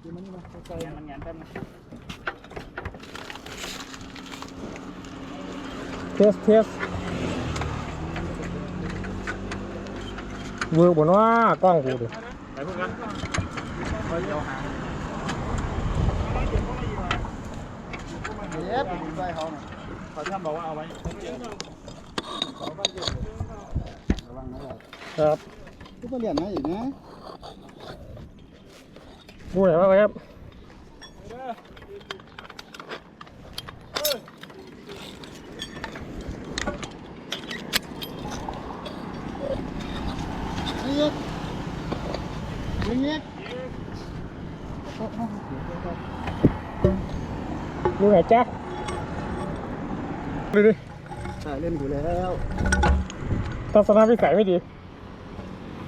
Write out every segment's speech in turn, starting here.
เดี๋ยวมันนี่มาใกล้แงนมันแงนแป๊บนึงเทสเทสเวิร์กบนว่ากล้องกูดิไปพวกกันไปเดี๋ยวหาเย็บใส่เขาหน่อยขาท่านบอกว่าเอาไว้ระวังนะครับทุกคนเรียนนะอีกนะ พูดหน่อยว่าไงครับนี่เย็บนี่เย็บดูไหนจ๊ะดูดิใช่เล่นอยู่แล้วทัศนวิสัยไม่ดี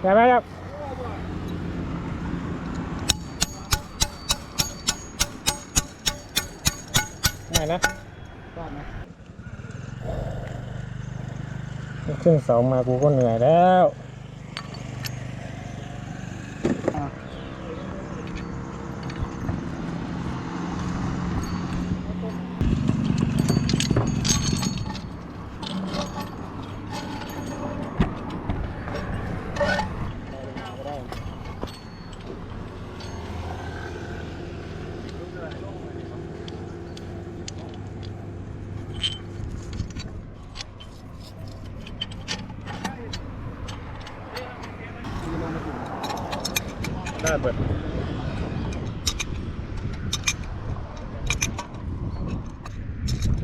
เห็นไหมครับ ไหนนะบ้านนะขึ้นเสามากูก็เหนื่อยแล้ว ได้เบิด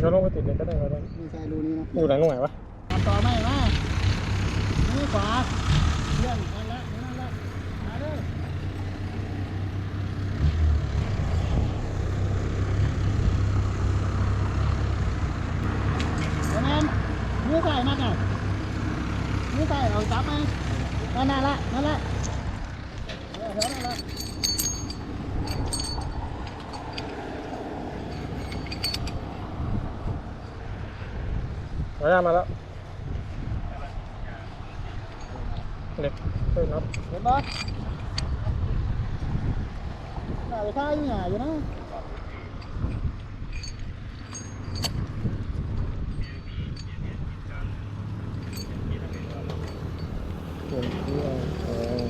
เราลงไปติดเลยก็ได้ก็ได้นี่ใส่รูนี้นะอยู่ไหนตรงไหนวะต่อไม่มานี่ขวาเลื่อนนั่นละนั่นละมาเด้อเดี๋ยวนั้นมือใส่มาหน่อยมือใส่เอาจับไหมนั่นน่ะละนั่นละเออเดี๋ยวนั่นละ มาแล้วมาแล้วเด็กเฮ้ยนับเห็นปะน่าจะท่าอยู่หนาอยู่นะเดี๋ยวเดี๋ยวเออ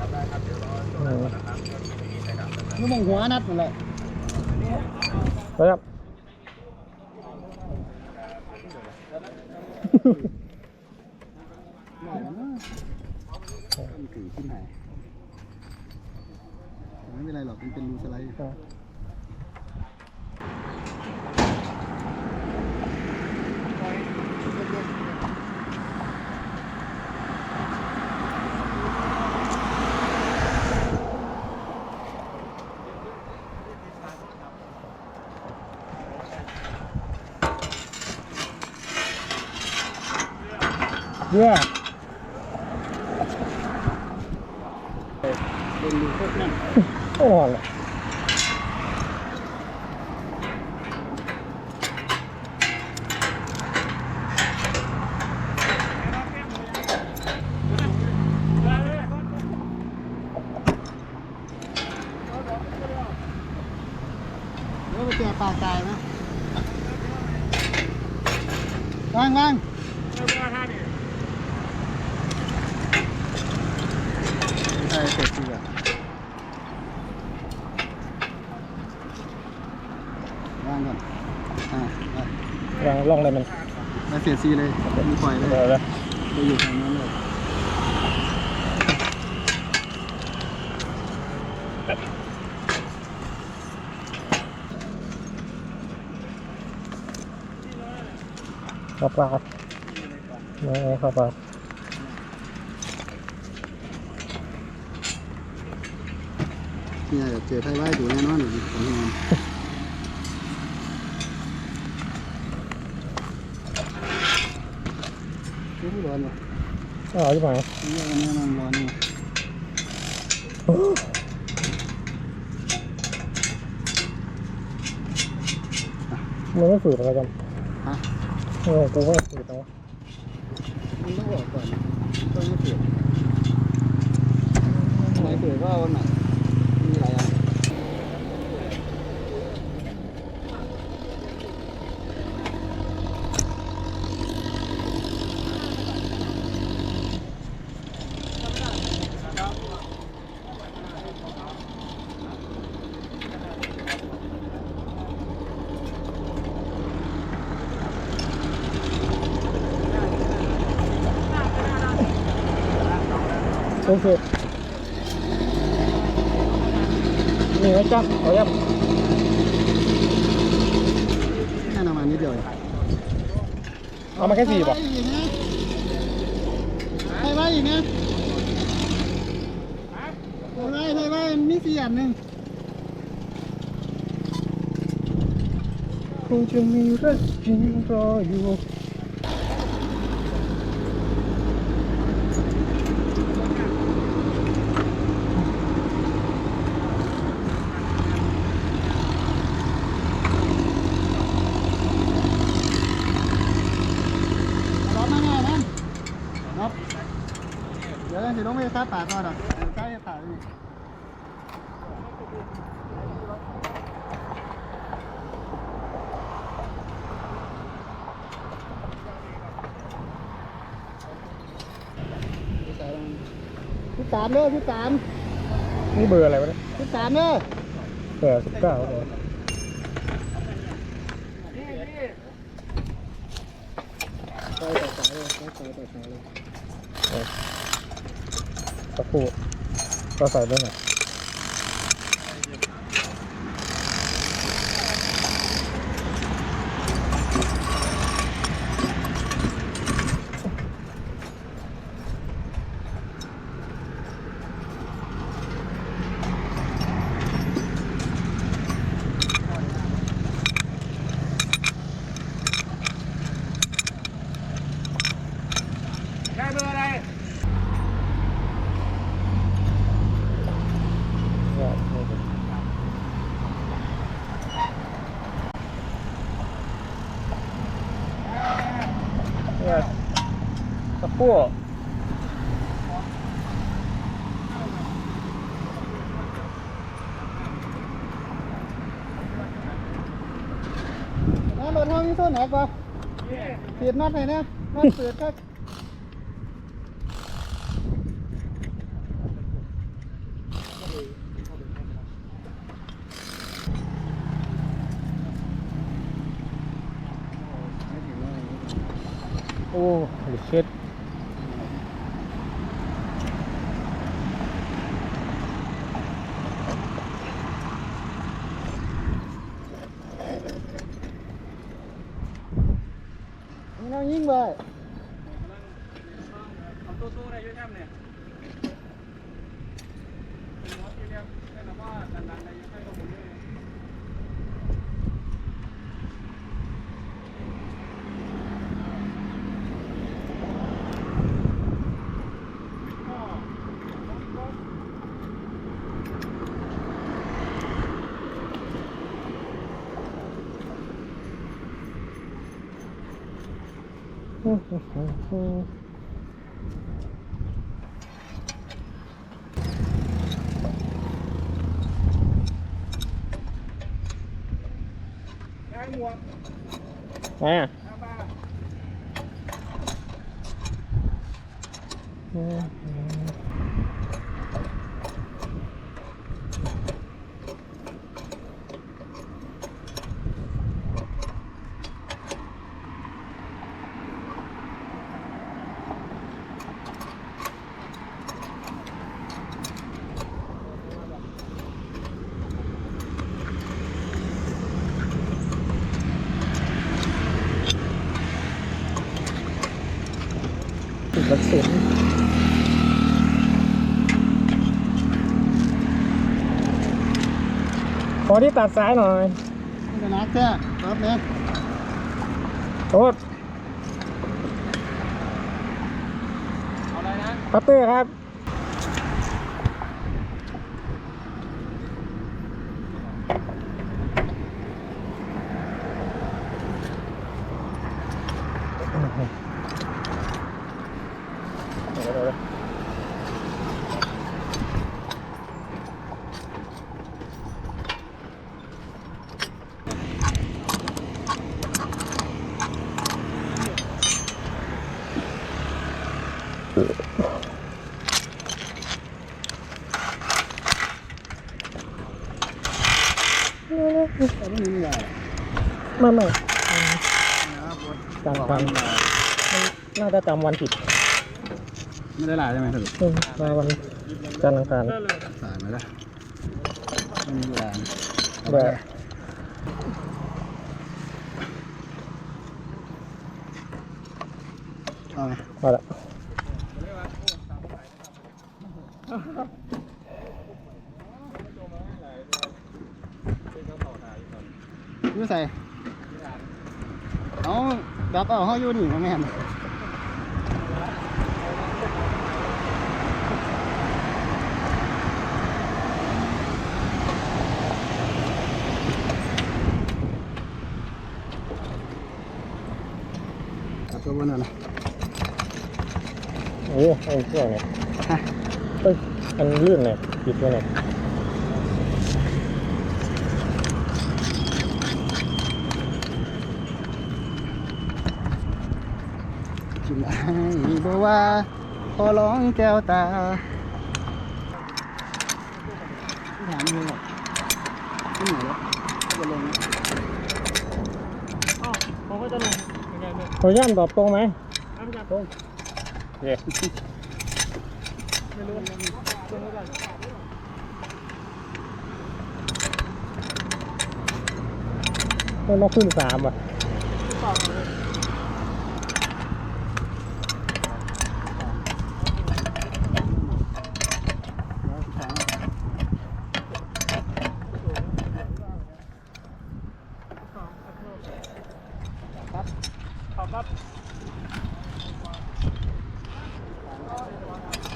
รับได้ครับเดี๋ยวรอเออนะครับเดี๋ยวมีใส่ดำนะครับนี่มองหัวนัดนั่นแหละไปครับ หน่อยนะมันถือขึ้นไหนไม่เป็นไรหรอกมันเป็นรูสไลด์ เยอเป็นรูโคตรแน่นอ่อนเลยแล้วไปเจอปลากายไหมวางวาง ใช่เสร็จจริงอะวางก่อนอ่าได้วางล่องเลยมันแล้วเสียซีเลยมีปล่อยเลยเดี๋ยวเลยไปอยู่ทางนั้นเลยเข้าปลาไม่เข้าปลา เนี่ยเดี๋ยวเจอไทยไว้ดูแน่นอนอยู่ของงานรู้ร้อนวะอ๋อที่ไหนนี่อันนี้มันร้อนอยู่มันไม่ฝืดอะไรกันฮะเออกูก็ฝืดเอามันต้องออกก่อนต้องไม่เปลี่ยนไม่เปลี่ยนก็เอาวันไหน โอเคนี่ไว้จ้าขอยับแค่น้ำมันนิดเดียวเองเอามาแค่สี่ป่ะใช่ไหมอีกนะใช่ไหมใช่ไหมมีสี่อันหนึ่งคงจะมีรักจริงรออยู่ ร้อนมากเลยนะเนาะเดี๋ยวเราจะต้องไปซัดปากก่อนอะใกล้ จะถ่ายนี่พี่สามเด้อพี่สามนี่เบอร์อะไรวะเนี่ยพี่สามเด้อเบอร์สิบเก้าเหรอไปต่อสายเลยไปต่อต่อสายเลย สักครู่ก็ใส่ด้วยหน่อย ได้เบอร์อะไร เนี่ยนี่ดิเนี่ย สักครู่แล้วรถเท่านี้โซ่ไหนกว่าเสียดน็อตไหนเนี่ยน็อตเปิดครับโอ้หรือเช็ด นี่เรายิงไป เอาตู้ตู้ได้ยุ่งยากเนี่ยเป็นรถที่เรียกได้แต่ว่าดันๆได้ยุ่งยากก็หมดเลย ได้หมวก ไหนอะ หน้าบ้าน อืมติดกระสุนขอ ที่ตัดสายหน่อยนี่ก็นักแท้ครับเนี่ยโทษเอาอะไรนะพัตเตอร์ครับ เดี๋ยวเดี๋ยวเดี๋ยวแต่ ไม่มีอะไรไม่ไม่นะครับจำความน่าจะจำวันผิดไม่ได้ลายใช่ไหมสรุปอืมมาวันจันทร์อังคารได้เลยสายมาแล้วไม่มีเวลาแบบเอาไหมมาละ ยูใส่เอา ดับเอาเขาอยู่นี่มาแม่นเอาตัวบนนั่นนะโอ้ไอ้เครื่องเนี่ยฮะเอ้ยอันลื่นเนี่ยปิดไว้เนี่ย ชิมไอ้ บอกว่าขอร้องแก้วตาถามเลยว่าที่ไหนแล้วจะลงอ๋อผมก็จะลงเหมือนกันเนี่ยขออนุญาตตอบตรงไหมอ้ามกันโอเคไม่รู้ลงแล้วกันมันต้องขึ้นสามอะ สองเลย แล้วสุดท้าย ครับขอบครับ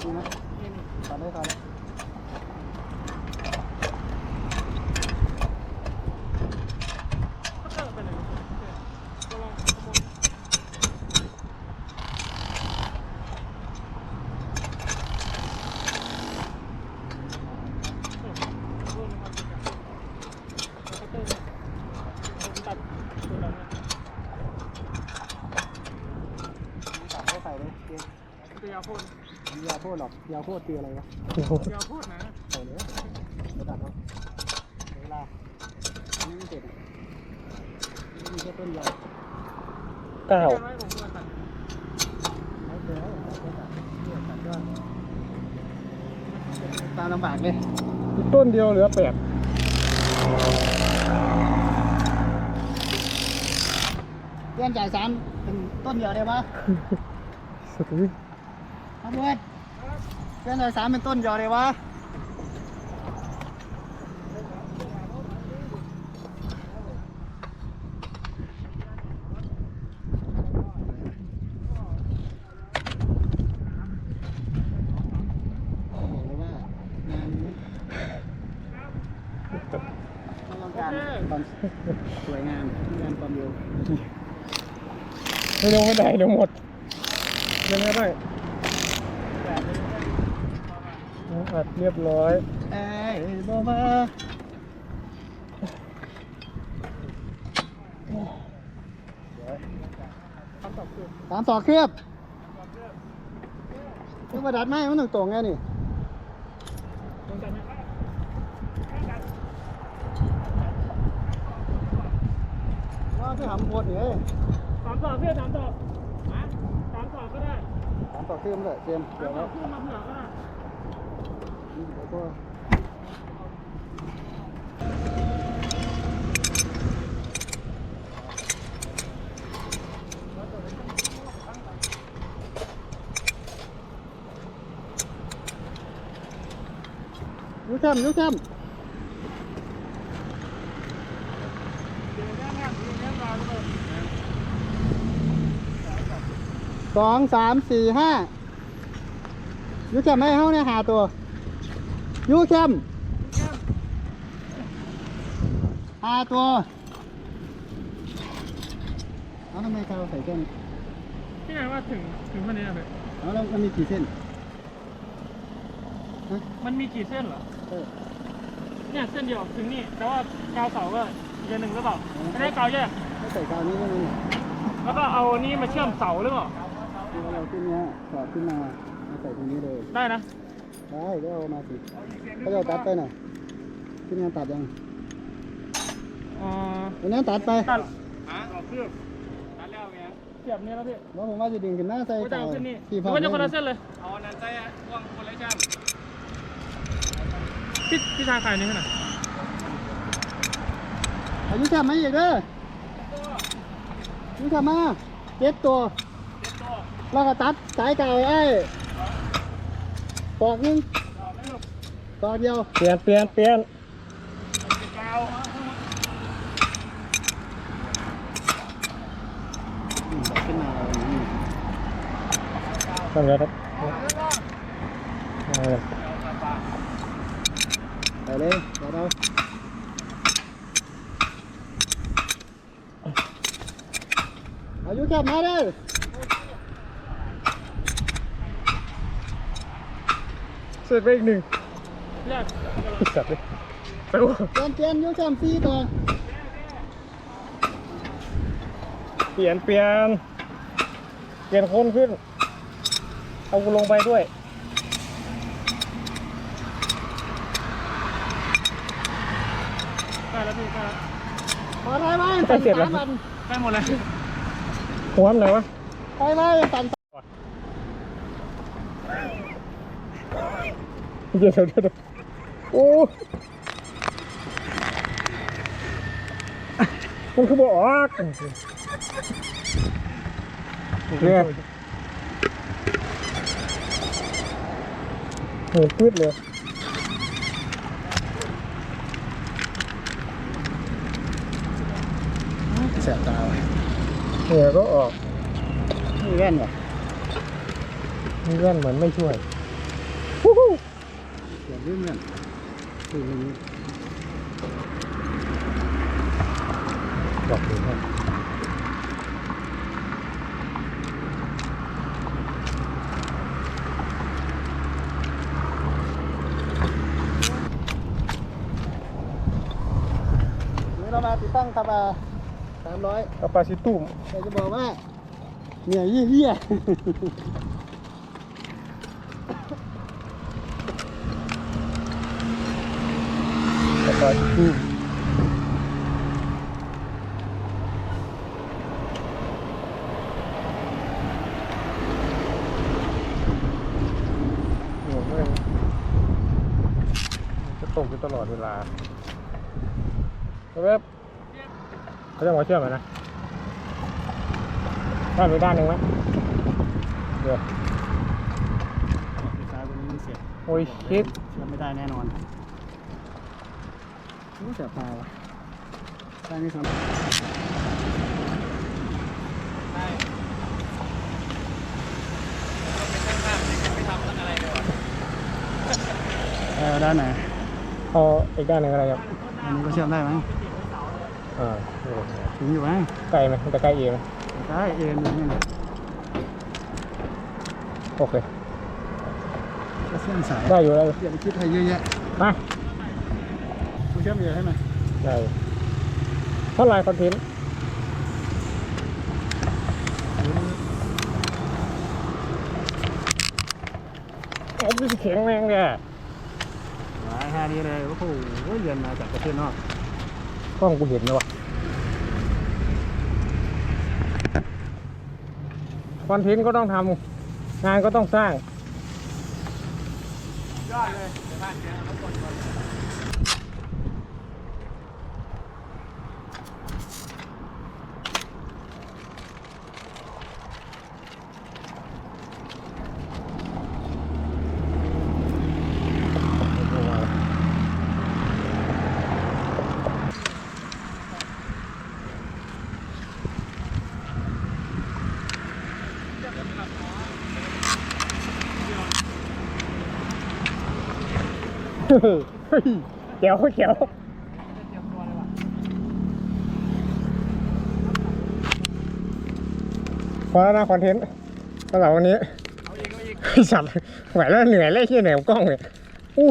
นี่นะถอดได้ถอดได้ถอดได้ใส่เลยเกม ตัวยาพ่น ยาโพด หรอกยาวโพดคืออะไรวะยาพ่นนะใส่เลยจะตัดเนาะเวลานนี้ไม่เสร็จอะนี่มีแค่ต้นยาวเก้าไม่ผมควรตัดใช้เจอตัดก็ตัดเนี่ยตัดก็ตามลำบากเลยต้นเดียวเหลือแปดเพื่อนจ่ายสามเป็นต้นเดียวได้ปะสุดท้ายครับเพื่อน เพื่อนจ่ายสามเป็นต้นเดียวได้ปะบอกเลยว่างานนี้ไม่ต้องการความสวยงามต้องการความเร็วไม่ลงไม่ได้เดี๋ยวหมดเล่นไม่ได้ อัดเรียบร้อยเอ้ยบอกว่าสามต่อเครือบนี่ประดัดไม้มันตรงๆไงนี่ตรงกันนะว่าพี่หำโคตรนี่เอ้ยสามต่อเพื่อนสามต่อฮะสามต่อก็ได้สามต่อเครือบเลยเจมส์สาเดี๋ยมวต่อแล้วเพื่อนมาเผื่อก็ได้ แล้วก็ยูแคมยูแคมเดี๋ยวแม่งานเดี๋ยวแม่งานเลยสองสามสี่ห้ายูแคมให้เขาเนี่ยหาตัว ยูแคมหาตัว เอาทำไมเขาใส่แค่นี้ที่ไหนว่าถึงถึงเท่านี้นะเพื่อนเอาแล้วมันมีกี่เส้นฮะมันมีกี่เส้นเหรอ เออ เนี่ยเส้นเดียวถึงนี่ แต่ว่ากาวเสาก็อีกอันหนึ่งหรือเปล่าไม่ได้กาวแยก ไม่ใส่กาวนี้ได้ไหมเนี่ยแล้วก็เอานี่มาเชื่อมเสาหรือเปล่า เอาเราขึ้นเนี้ยถอดขึ้นมามาใส่ตรงนี้เลย ได้นะ ได้ก็เอามาสิเขาจะเอาตัดไปหน่อยขึ้นงานตัดยังอ๋อวันนี้ตัดไปตัดฮะต่อเครื่องตัดแล้วไงเสียบนี่แล้วพี่แล้วผมว่าจะดึงขึ้นหน้าใส่ก็จะเอาขึ้นนี่ที่หพรืออว่าจะคนละเส้นเลยเอาอันนั้นใส่พ่วงคนละชั้นพี่พี่ชายขายนี่ขนาดอายุแค่ไหมอีกเด้ออายุแค่มาเจ็ดตัวเจ็ดตัว แล้วก็ตัดสายเก่าไอ้ ปอกหนึงเอาไม่หลบปอกเดียวเปลี่ยนเปลี่ยนเปลี่ยนเป็นกาวอืมขึ้นมาเอาอย่างนี้ทำไงครับเอาเลยไปเลยเดี๋ยวเราอายุแค่มาเด้อ สร็จไปอีกหนึ่งเลือกจัดเลยไปดูเปลี่ยนเปลี่ยนอายุแค่สี่ตัวเปลี่ยนเปลี่ยนเปลี่ยนคนขึ้น เอากูลงไปด้วยได้แล้วพี่ได้แล้วพอได้ไหมไปเสร็จแล้วสามวันได้หมดเลยหัวมันไหนวะไปไหมสั่น เดี๋ยวเดี๋ยวเดี๋ยวโอ้มันคือบอกออกเนี่ยเห็นพืดเลยแสบตาว่ะเหงื่อก็ออกนี่แว่นว่ะมีแว่นเหมือนไม่ช่วย ฮู้ฮู้เดี๋ยวลืมเงินคือมันบอกเลยครับนี่เรามาติดตั้งคาบาสามร้อยกาปาซิตุมแต่จะบอกว่าเนี่ยเยี่ยๆ กาปาซิตุมโอ้โหแม่งมันจะตกอยู่ตลอดเวลาแล้วแบบเขาจะมาเชื่อมไหมนะด้านไปด้านหนึ่งไหมเดี๋ยวไฟฟ้าตัวนี้มันเสียบโอ้ยชิดเชื่อมไม่ได้แน่นอน รู้จักตาวะใช่ไหมครับเออด้านไหนเอาอีกด้านหนึ่งอะไรครับอันนี้ก็เชื่อมได้ไหมอ่าถึงอยู่ไหมใกล้ไหมมันจะใกล้เองไหมได้เอ็นอยู่นี่นะโอเคก็เชื่อมสายได้อยู่แล้วเปลี่ยนคิดให้เยอะแยะมากู เชื่อมเยอะให้ไหมได้เท่าไหร่คอนเทนต์โอ้ยแข็งแรงเลยอะหลายแค่นี้เลยโอ้โหเรียนมาจากประเทศนอกกล้องกูเห็นแล้ววะคอนเทนต์ก็ต้องทำงานก็ต้องสร้างยอดเลยเดี๋ยวบ้านเดี๋ยวเอาก่อนก่อน เฮ้ยเขียวเขียวเตรียมตัวเลยว่ะพอแล้วนะคอนเทนต์สำหรับวันนี้เอาอีกเอาอีกไอ้สัตว์ไหวแล้วเหนื่อยแล้วไอ้เหี้ยเหนื่อยกับกล้องเลยอู้